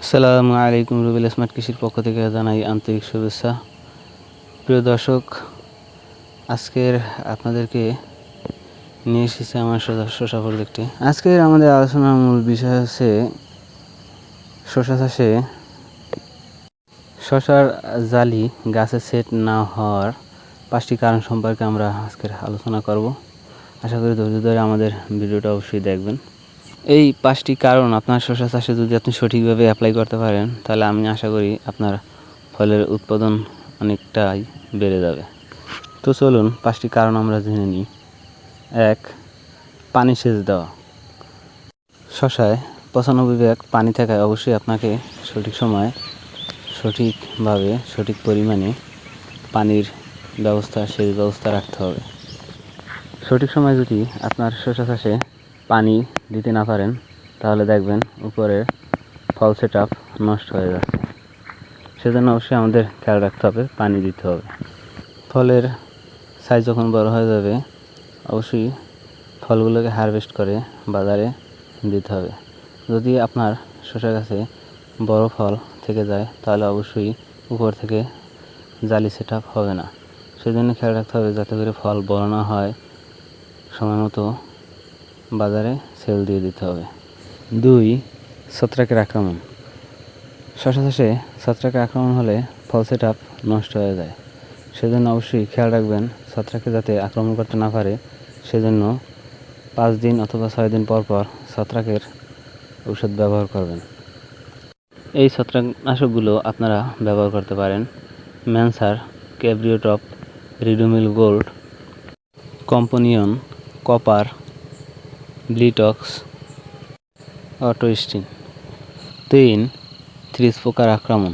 আসসালামু আলাইকুম রুবেল স্মার্ট কৃষির পক্ষ থেকে জানাই আন্তরিক শুভেচ্ছা। প্রিয় দর্শক, আজকের আপনাদেরকে নিয়ে এসেছে আমার শশা- শশা প্রজেক্টে আজকের আমাদের আলোচনার মূল বিষয় হচ্ছে শশা চাষে শশার জালি গাছে সেট না হওয়ার পাঁচটি কারণ সম্পর্কে আমরা আজকের আলোচনা করব। আশা করি ধৈর্য ধরে আমাদের ভিডিওটা অবশ্যই দেখবেন। এই পাঁচটি কারণ আপনার শশা চাষে যদি আপনি সঠিকভাবে অ্যাপ্লাই করতে পারেন, তাহলে আমি আশা করি আপনার ফলের উৎপাদন অনেকটাই বেড়ে যাবে। তো চলুন পাঁচটি কারণ আমরা জেনে নিই। এক, পানি সেচ দেওয়া। শশায় পঁচানব্বই ব্যাগ পানি থাকায় অবশ্যই আপনাকে সঠিক সময় সঠিকভাবে, সঠিক পরিমাণে পানির ব্যবস্থা, সেচ ব্যবস্থা রাখতে হবে। সঠিক সময় যদি আপনার শসা চাষে পানি দিতে না পারেন, তাহলে দেখবেন উপরে ফল সেট নষ্ট হয়ে যাচ্ছে। সেজন্য অবশ্যই আমাদের খেয়াল রাখতে হবে, পানি দিতে হবে। ফলের সাইজ যখন বড় হয়ে যাবে, অবশ্যই ফলগুলোকে হারভেস্ট করে বাজারে দিতে হবে। যদি আপনার শসা গাছে বড় ফল থেকে যায়, তাহলে অবশ্যই উপর থেকে জালি সেট হবে না। সেজন্য খেয়াল রাখতে হবে, যাতে করে ফল বড় না হয় সময় মতো বাজারে সেল দিয়ে দিতে হবে। দুই, ছত্রাকের আক্রমণ। শশা চাষে ছত্রাকের আক্রমণ হলে ফল সেট আপ নষ্ট হয়ে যায়। সেজন্য অবশ্যই খেয়াল রাখবেন ছত্রাকে যাতে আক্রমণ করতে না পারে, সেজন্য পাঁচ দিন অথবা ছয় দিন পর পর ছত্রাকের ঔষধ ব্যবহার করবেন। এই ছত্রাকনাশকগুলো আপনারা ব্যবহার করতে পারেন। Manser Cabriotop Ridomil gold Companion copper Blitox Autostin তিন থ্রিপস পোকার আক্রমণ।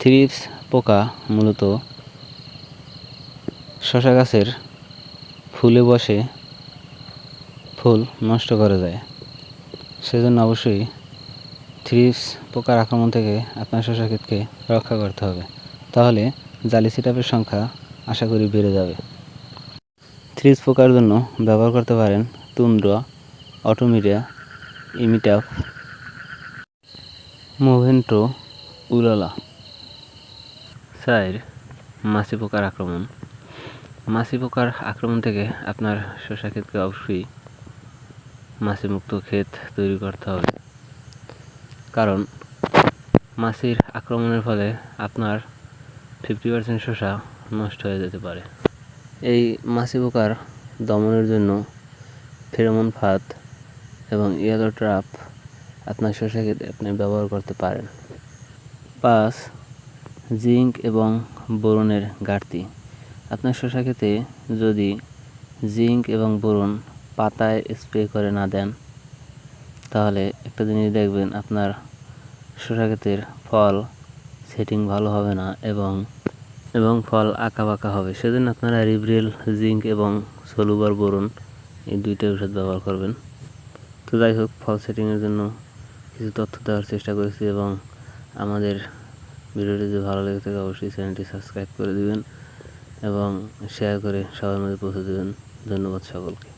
থ্রিপস পোকা মূলত শশা গাছের ফুলে বসে ফুল নষ্ট করে দেয়। সেজন্য অবশ্যই থ্রিপস পোকার আক্রমণ থেকে আপনার শশা ক্ষেতকে রক্ষা করতে হবে। তাহলে জালি সিটাপের সংখ্যা আশা করি বেড়ে যাবে। থ্রিজ পোকার জন্য ব্যবহার করতে পারেন তুন্দ্রা অটোমিডিয়া ইমিটাপ মোভেন্টো, উলালা। চার মাছি পোকার আক্রমণ। মাছি পোকার আক্রমণ থেকে আপনার শসা ক্ষেতকে অবশ্যই মাছিমুক্ত ক্ষেত তৈরি করতে হবে। কারণ মাছির আক্রমণের ফলে আপনার ফিফটি পার্সেন্ট শসা নষ্ট হয়ে যেতে পারে। এই মাছি পোকার দমনের জন্য ফেরোমন ফাঁদ এবং ইয়েলো ট্রাপ আপনার শসা ক্ষেতে আপনি ব্যবহার করতে পারেন। পাঁচ, জিঙ্ক এবং বোরনের ঘাটতি। আপনার শসা ক্ষেতে যদি জিঙ্ক এবং বোরন পাতায় স্প্রে করে না দেন, তাহলে একটা জিনিস দেখবেন, আপনার শসা ক্ষেতের ফল সেটিং ভালো হবে না এবং এবং ফল আঁকা বাঁকা হবে। সেজন্য আপনারা রিব্রিল জিঙ্ক এবং সলুবার বোরন এই দুইটা ওষুধ ব্যবহার করবেন। তো যাই হোক ফল সেটিংয়ের জন্য কিছু তথ্য দেওয়ার চেষ্টা করেছি এবং আমাদের ভিডিওটি যদি ভালো লেগে থাকে, অবশ্যই চ্যানেলটি সাবস্ক্রাইব করে দিবেন এবং শেয়ার করে সবার মধ্যে পৌঁছে দেবেন। ধন্যবাদ সকলকে।